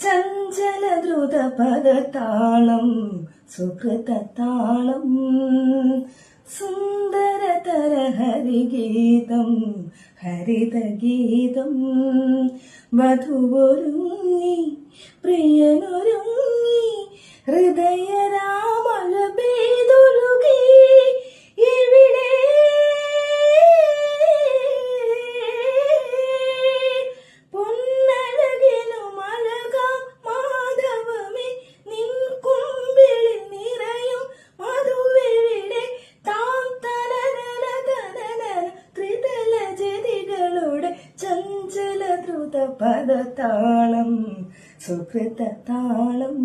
ചഞ്ചലദ്രുത പദ താളം സുഹൃത താളം സുന്ദരതര ഹരിഗീതം ഹരിതഗീതം. വധുവൊരുങ്ങി പ്രിയനൊരുങ്ങി ഹൃദയരാമല പദതാളം സുഹൃത താളം